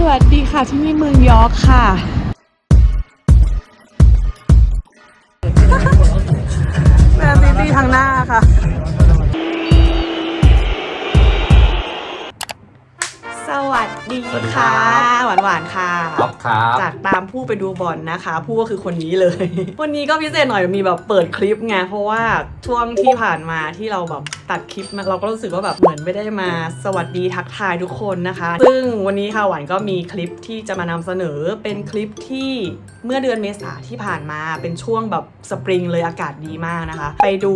สวัสดีค่ะที่นี่เมืองยอร์กค่ะ แมนซิตี้ทางหน้าค่ะ สวัสดีสวัสดีครัค่ะ บ หวานหวานๆค่ะครับครับจากตามผู้ไปดูบอลนะคะผู้ก็คือคนนี้เลย วันนี้ก็พิเศษหน่อยมีแบบเปิดคลิปไงเพราะว่าช่วงที่ผ่านมาที่เราแบบตัดคลิปมาเราก็รู้สึกว่าแบบเหมือนไม่ได้มาสวัสดีทักทายทุกคนนะคะ ซึ่งวันนี้ค่ะหวานก็มีคลิปที่จะมานำเสนอเป็นคลิปที่เมื่อเดือนเมษาที่ผ่านมาเป็นช่วงแบบสปริงเลยอากาศดีมากนะคะ ไปดู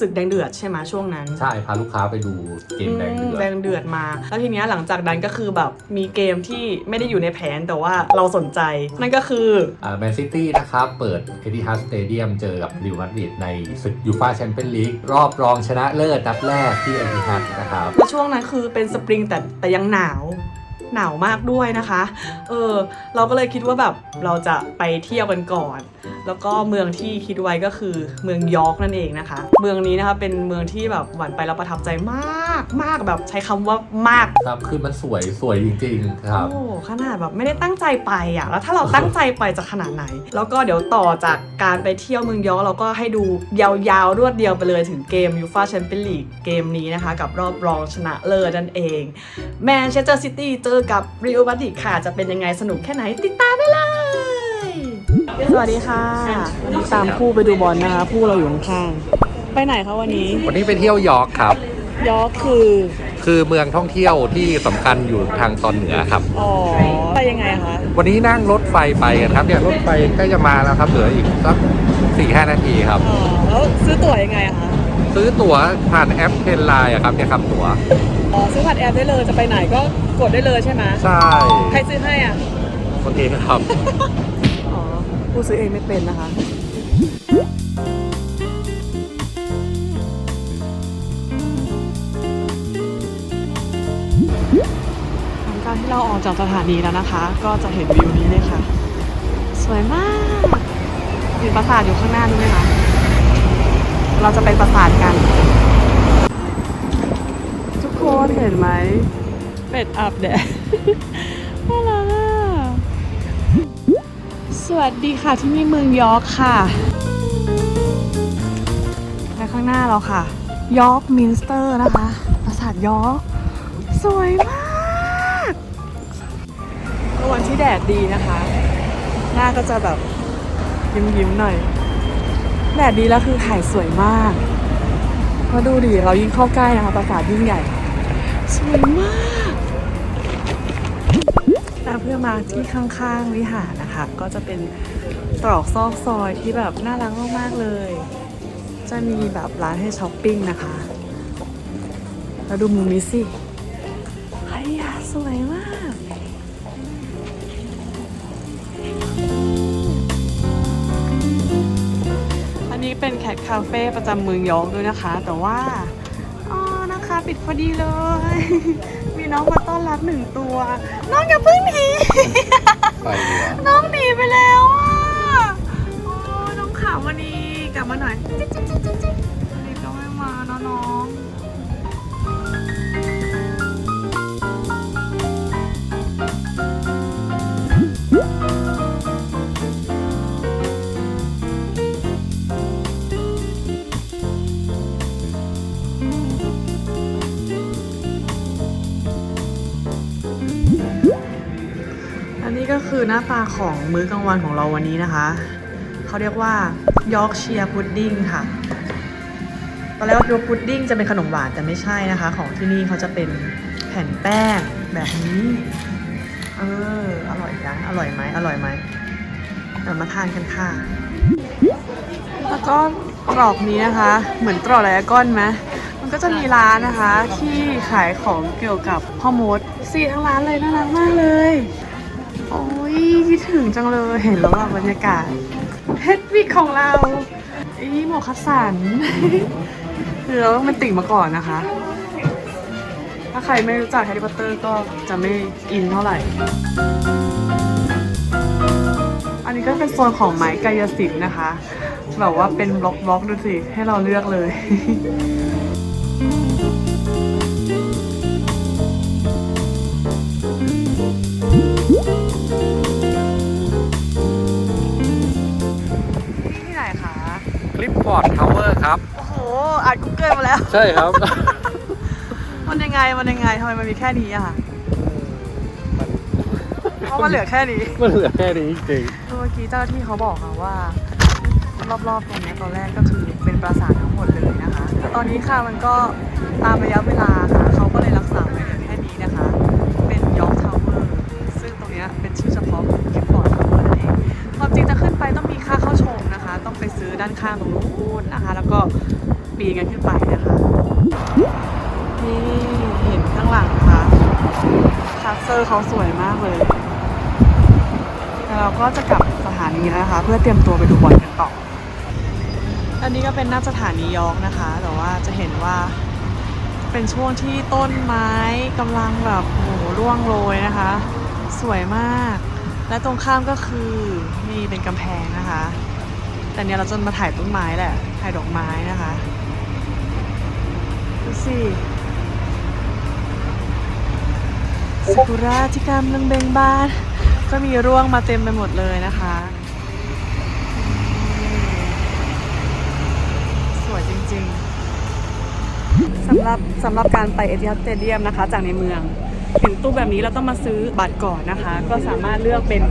ศึกแดงเดือดใช่ไหมช่วงนั้น ใช่ พาลูกค้าไปดูเกมแดงเดือแดดงเดือดมา แล้วทีเนี้ยหลังจากนั้นก็คือแบบมีเกมที่ไม่ได้อยู่ในแผนแต่ว่าเราสนใจ นั่นก็คืออ่าแมนซิตี้นะครับเปิดเอ i ิฮัสสเตเดียมเจอกับริวมาดริดในศึกยูฟาแชมเปี้ยนลีกรอบรองชนะเลิศนัดแรกที่เอ i ิฮัสนะครับแล้วช่วงนั้นคือเป็นสปริงแต่แต่ยังหนาว หนาวมากด้วยนะคะ เออ เราก็เลยคิดว่าแบบเราจะไปเที่ยวกันก่อน แล้วก็เมืองที่คิดไว้ก็คือเมืองยอร์กนั่นเองนะคะ เมืองนี้นะคะเป็นเมืองที่แบบหวานไปแล้วประทับใจมากมากแบบใช้คำว่ามากครับคือมันสวยสวยจริงๆครับโอ้ขนาดแบบไม่ได้ตั้งใจไปอะแล้วถ้าเราตั้งใจไปจะขนาดไหน แล้วก็เดี๋ยวต่อจากการไปเที่ยวเมืองยอร์กเราก็ให้ดูยาวๆรวดเดียวไปเลยถึงเกมยูฟาแชมเปี้ยนลีกเกมนี้นะคะ กับรอบรองชนะเลิศนั่นเองแมนเชสเตอร์ซิตี้เจอกับเรอัลมาดริดค่ะจะเป็นยังไงสนุกแค่ไหนติดตามได้เลย สวัสดีค่ะวันนี้ตามคู่ไปดูบอลนะคะคู่เราอยู่ข้างๆไปไหนคะวันนี้ วันนี้ไปเที่ยวยอร์กครับ ยอร์กคือ คือเมืองท่องเที่ยวที่สำคัญอยู่ทางตอนเหนือครับ อ๋อ ไปยังไงคะ วันนี้นั่งรถไฟไปกันครับเนี่ยรถไฟใกล้จะมาแล้วครับเหลืออีกสักสี่ห้านาทีครับ อ๋อ แล้วซื้อตั๋วยังไงอะคะ ซื้อตั๋วผ่านแอปเทนไลน์ครับเนี่ยครับตั๋ว อ๋อ ซื้อผ่านแอปได้เลย จะไปไหนก็กดได้เลยใช่ไหมใช่ ใครซื้อให้อะ คนเองครับอ๋อ ผู้ซื้อเองไม่เป็นนะคะหลังจากที่เราออกจากสถานีแล้วนะคะ ก็จะเห็นวิวนี้เลยค่ะ สวยมากเห็นปราสาทอยู่ข้างหน้านู้นไหมคะเราจะไปปราสาทกัน ทุกคนเห็นไหมเป็ดอาบแดดน่ารักอะ สวัสดีค่ะที่นี่เมืองยอร์กค่ะและข้างหน้าเราค่ะ ยอร์กมินสเตอร์นะคะปราสาทยอร์กสวยมากวันที่แดดดีนะคะ หน้าก็จะแบบยิ้มยิ้มๆหน่อย แดดดีแล้วคือถ่ายสวยมากมาดูดิเรายิ่งเข้าใกล้นะคะปราสาทยิ่งใหญ่ สวยมากแล้วเพื่อมาที่ข้างๆวิหาร คะก็จะเป็นตรอกซอกซอยที่แบบน่ารักมากๆเลย จะมีแบบร้านให้ช้อปปิ้งนะคะ แล้วดูมุมนี้สิไอ้ยาสวยมากอันนี้เป็นแคทคาเฟ่ประจำเมืองยอร์กด้วยนะคะ แต่ว่าอ๋อนะคะปิดพอดีเลย มีน้องมาต้อนรับหนึ่งตัว น้องอย่าเพิ่งหนี ไปดีกว่าน้องหนีไปแล้วอะโอ้น้องขาววันนี้กลับมาหน่อยจิ๊ดจิ๊ดจิ๊ดจิ๊ดจิ๊ดวันนี้ก็ไม่มาเนอะน้อง นนี้ก็คือหน้าตาของมื้อกลางวันของเราวันนี้นะคะ เขาเรียกว่ายอร์กเชียร์พุดดิ้งค่ะ ตอนแรกคิดว่าพุดดิ้งจะเป็นขนมหวานแต่ไม่ใช่นะคะ ของที่นี่เขาจะเป็นแผ่นแป้งแบบนี้ เออ อร่อยจัง อร่อยไหมอร่อยไหมเดี๋ยวมาทานกันค่ะ แล้วก็ตรอกนี้นะคะ เหมือนตรอกไรก้อนไหมมันก็จะมีร้านนะคะที่ขายของเกี่ยวกับพ่อมดสีทั้งร้านเลยน่ารักมากเลย โอ้ยคิดถึงจังเลยเห็นแล้วแบบบรรยากาศเฮดวิกของเราอีโมคัสสันคือเราต้องเป็นติ่งมาก่อนนะคะ ถ้าใครไม่รู้จักแฮร์รี่พอตเตอร์ก็จะไม่อินเท่าไหร่ อันนี้ก็เป็นโซนของไม้กายสิทธิ์นะคะ แบบว่าเป็นบล็อกบล็อกๆดูสิ ให้เราเลือกเลย ครับ โอ้โหอ่านกูเกิลมาแล้ว ใช่ครับ มันยังไงมันยังไงทำไมมันมีแค่นี้อะคะเพราะมันเหลือแค่นี้ มันเหลือแค่นี้จริงเมื่อกี้เจ้าหน้าที่เขาบอกค่ะว่ารอบๆตรงเนี้ยตอนแรกก็คือเป็นปราสาททั้งหมดเลยนะคะ ตอนนี้ค่ะมันก็ตามระยะเวลา ปีกันขึ้นไปนะคะ นี่เห็นข้างหลังค่ะคาสเซอร์เขาสวยมากเลยแล้วเราก็จะกลับสถานีแล้วนะคะ เพื่อเตรียมตัวไปดูบอลกันต่อ อันนี้ก็เป็นหน้าสถานียอกนะคะ แต่ว่าจะเห็นว่าเป็นช่วงที่ต้นไม้กำลังแบบโอ้โหร่วงโรยนะคะ สวยมาก และตรงข้ามก็คือนี่เป็นกำแพงนะคะ แต่เนี้ยเราจะมาถ่ายต้นไม้แหละ ถ่ายดอกไม้นะคะ ดูสิซากุระที่กำลังเบ่งบาน ก็มีร่วงมาเต็มไปหมดเลยนะคะ สวยจริงๆสำหรับสำหรับการไปเอติฮัดสเตเดียมนะคะ จากในเมืองเห็นตู้แบบนี้เราต้องมาซื้อบัตรก่อนนะคะ ก็สามารถเลือกเป็น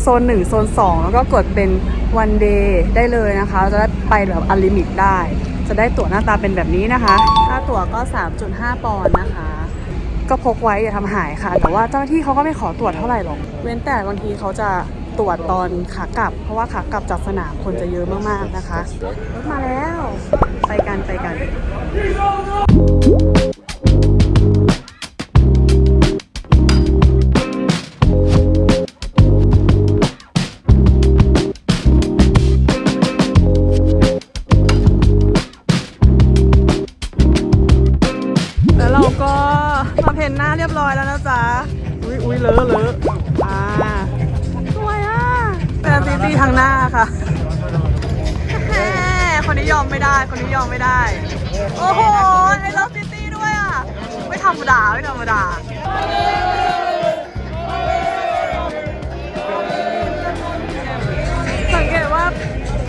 โซน 1 โซน 2 แล้วก็กดเป็นวันเดย์ได้เลยนะคะ จะได้ไปแบบอันลิมิตได้ จะได้ตั๋วหน้าตาเป็นแบบนี้นะคะค่าตั๋วก็ 3.5 ปอนด์นะคะ ก็พกไว้อย่าทำหายค่ะ แต่ว่าเจ้าหน้าที่เขาก็ไม่ขอตรวจเท่าไหร่หรอก เว้นแต่บางทีเขาจะตรวจตอนขากลับ เพราะว่าขากลับจากสนามคนจะเยอะมากๆนะคะ รถมาแล้ว ไปกันไปกัน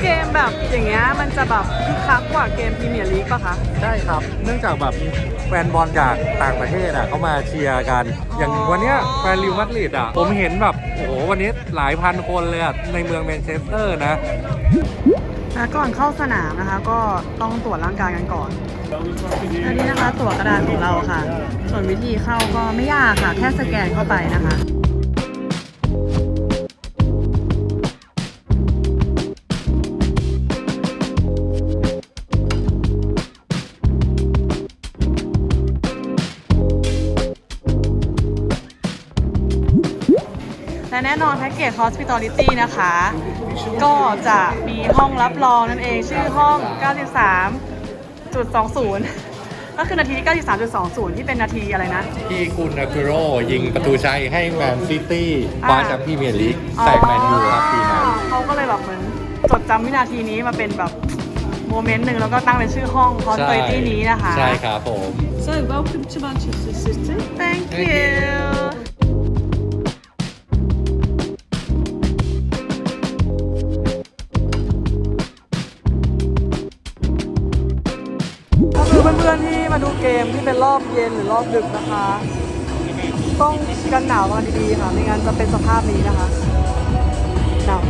เกมแบบอย่างเงี้ยมันจะแบบคึกคักกว่าเกมพรีเมียร์ลีกป่ะคะ ใช่ครับ เนื่องจากแบบแฟนบอลจากต่างประเทศอะเขามาเชียร์กัน อย่างวันเนี้ยแฟนริวมาดริดอะ ผมเห็นแบบ โอ้โห วันนี้หลายพันคนเลยอะ ในเมืองแมนเชสเตอร์นะแล้วก่อนเข้าสนามนะคะก็ต้องตรวจร่างกายกันก่อนอันนี้นะคะตั๋วกระดาษของเราค่ะ ส่วนวิธีเข้าก็ไม่ยากค่ะ แค่สแกนเข้าไปนะคะ และแน่นอนแพ็กเกจ Hospitality นะคะ ก็จะมีห้องรับรองนั่นเอง ชื่อห้อง 93.20 ก็คือนาทีที่ 93.20 ที่เป็นนาทีอะไรนะ ที่กุนอากุโรยิงประตูชัยให้แมนซิตี้คว้าแชมป์พรีเมียร์ลีกแซงแมนยูครับปีนั้นอ๋อเขาก็เลยแบบเหมือนจดจำวินาทีนี้มาเป็นแบบโมเมนต์หนึ่งแล้วก็ตั้งเป็นชื่อห้อง Hospitality นี้นะคะ ใช่ครับผม So, welcome to Manchester City. Thank you ที่เป็นรอบเย็นหรือรอบดึกนะคะ ต้องกันหนาวกันดีๆค่ะไม่งั้นจะเป็นสภาพนี้นะคะหนาว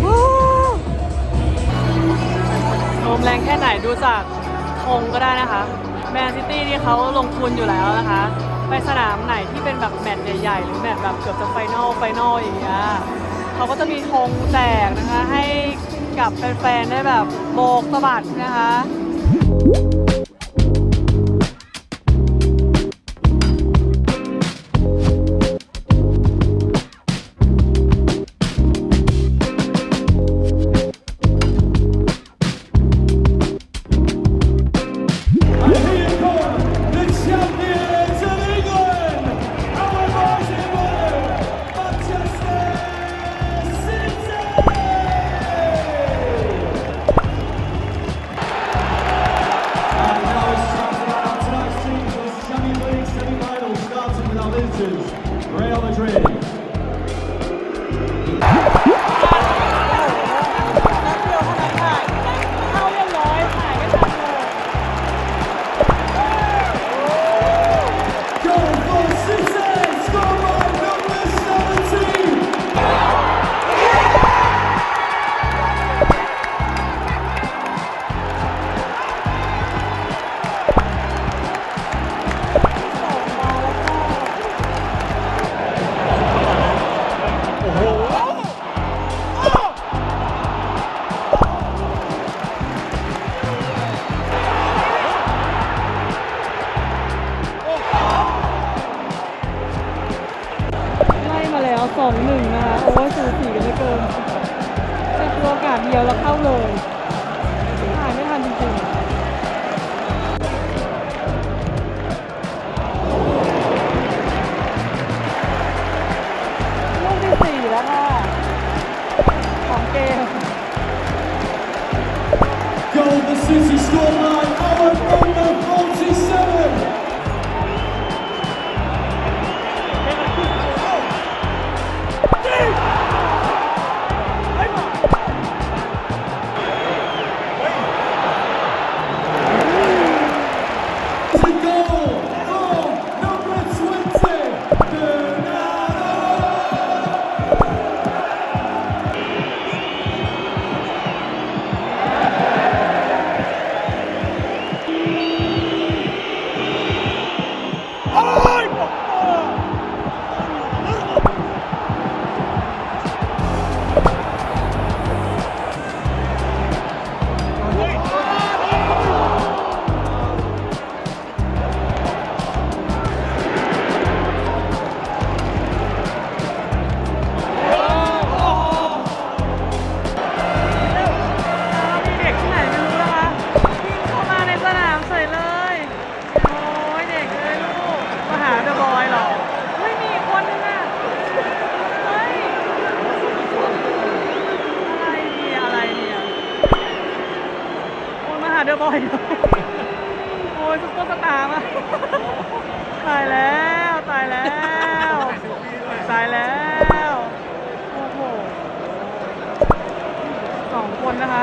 ลมแรงแค่ไหนดูจากธงก็ได้นะคะ แมนซิตี้นี่เขาลงทุนอยู่แล้วนะคะ ไปสนามไหนที่เป็นแบบแมตช์ใหญ่ๆ หรือแมตช์แบบเกือบจะไฟนอลไฟนอลอย่างเงี้ยเขาก็จะมีธงแจกนะคะ ให้กับแฟนๆได้แบบโบกสะบัดนะคะ releases Real Madrid.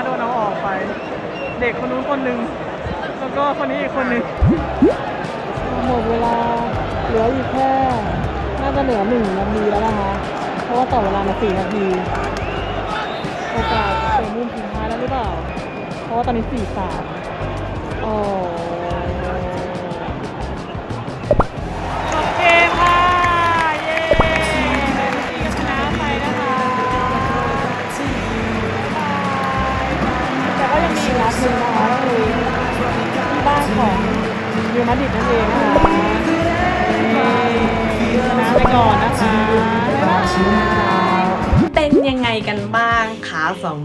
โดนเอาออกไป เด็กคนนู้นคนหนึ่งแล้วก็คนนี้อีกคนหนึ่งหมดเวลาเหลืออีกแค่น่าจะเหลือหนึ่งนาทีแล้วนะคะ เพราะว่าต่อเวลามาสี่นาทีโอกาสเตะมุมสุดท้ายแล้วหรือเปล่า เพราะว่าตอนนี้สี่สามโอ้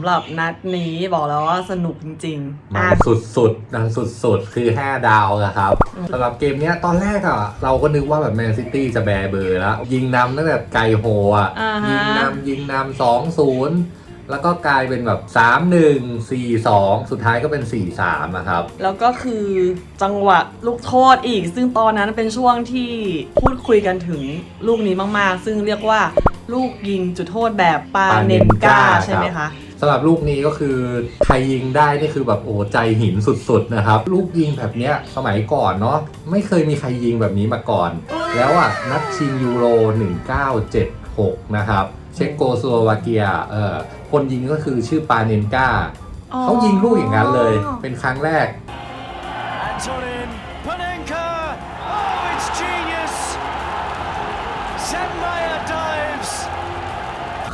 หรับนัดนี้บอกแล้วว่าสนุกจริงๆมัอะนสุดๆดังสุดๆ คือ 5 ดาวอะครับสำหรับเกมเนี้ยตอนแรกอะเราก็นึกว่าแบบแมนซิตี้จะแบร์เบอร์แล้ว ยิงนำตั้งแต่ไกลโฮอะอ่าฮะ ยิงนำยิงนำสองศูนย์แล้วก็กลายเป็นแบบ 3 1 4 2 สุดท้ายก็เป็น 4 3นะครับ แล้วก็คือจังหวะลูกโทษอีก ซึ่งตอนนั้นเป็นช่วงที่พูดคุยกันถึงลูกนี้มากๆ ซึ่งเรียกว่าลูกยิงจุดโทษแบบปาเนนกา Panenka ใช่ไหมครัคะบ สำหรับลูกนี้ก็คือใครยิงได้นี่คือแบบโอ้ใจหินสุดๆนะครับ ลูกยิงแบบเนี้ยสมัยก่อนเนาะไม่เคยมีใครยิงแบบนี้มาก่อน แล้วอะนัดชิงยูโร 1976 นะครับ เช็กโกสโลวาเกียเอ่อคนยิงก็คือชื่อปาเนนกาอ๋อเขายิงลูกอย่างนั้นเลย เป็นครั้งแรก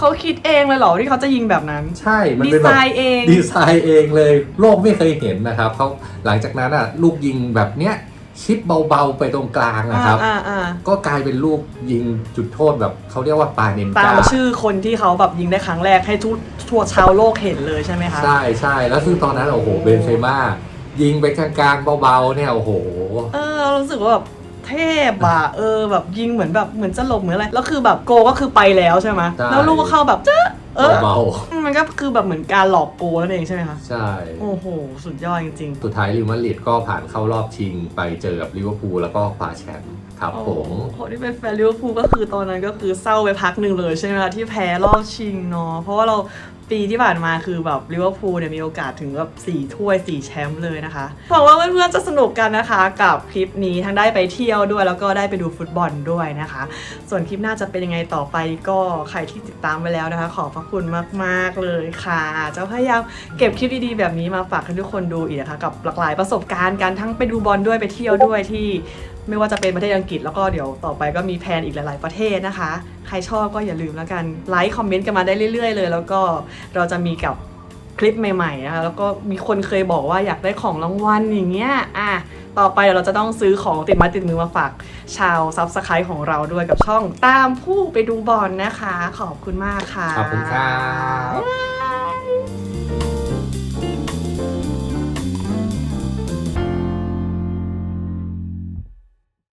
เขาคิดเองเลยเหรอที่เขาจะยิงแบบนั้น ใช่ มันเป็นแบบดีไซน์เอง ดีไซน์เองเลย โลกไม่เคยเห็นนะครับเขาหลังจากนั้นอะลูกยิงแบบเนี้ยชิปเบาๆไปตรงกลางนะครับ อ่าอ่าก็กลายเป็นลูกยิงจุดโทษแบบเขาเรียกว่าปาเนนตากามชื่อคนที่เขาแบบยิงได้ครั้งแรกให้ทุกทั่วชาวโลกเห็นเลยใช่ไหมคะ ใช่ใช่แล้วซึ่งตอนนั้นโอ้โหเบนเซม่ายิงไปกลางๆเบาๆเนี่ยโอ้โห เออเรารู้สึกว่าแบบ เทพอะเออแบบยิงเหมือนแบบเหมือนจะหลบเหมือนอะไรแล้วคือแบบโกก็คือไปแล้วใช่ไหมใช่ แล้วลูกก็เข้าแบบเจ๊ะเออเบามันก็คือแบบเหมือนการหลอกโกนั่นเองใช่ไหมคะๆใช่ โอ้โหสุดยอดจริงสุดท้ายลิเวอร์มาดริดก็ผ่านเข้ารอบชิงไปเจอกับลิเวอร์พูลแล้วก็คว้าแชมป์ครับๆผมโอ้โหที่เป็นแฟนลิเวอร์พูลก็คือตอนนั้นก็คือเศร้าไปพักหนึ่งเลยใช่ไหมคะที่แพ้รอบชิงเนาะเพราะว่าเราปีที่ผ่านมาคือแบบลิเวอร์พูลเนี่ยมีโอกาสถึงแบบสี่ถ้วยสี่แชมป์เลยนะคะหวังว่าเพื่อนๆจะสนุกกันนะคะ กับคลิปนี้ทั้งได้ไปเที่ยวด้วย แล้วก็ได้ไปดูฟุตบอลด้วยนะคะ ส่วนคลิปหน้าจะเป็นยังไงต่อไปก็ใครที่ติดตามไปแล้วนะคะ ขอบพระคุณมากๆเลยค่ะจะพยายามเก็บคลิปดีๆแบบนี้มาฝากให้ทุกคนดูอีกนะคะ กับหลากหลายประสบการณ์การทั้งไปดูบอลด้วยไปเที่ยวด้วยที่ ไม่ว่าจะเป็นประเทศอังกฤษแล้วก็เดี๋ยวต่อไปก็มีแพนอีกหลาย ๆ ประเทศนะคะ ใครชอบก็อย่าลืมแล้วกันไลค์คอมเมนต์กันมาได้เรื่อย ๆ เลย แล้วก็เราจะมีกับคลิปใหม่ๆนะคะแล้วก็มีคนเคยบอกว่าอยากได้ของรางวัลอย่างเงี้ยอะต่อไปเราจะต้องซื้อของติดมาติดมือมาฝากชาวซับสไครต์ของเราด้วยกับช่องตามผู้ไปดูบอลนะคะ ขอบคุณมากค่ะขอบคุณครับ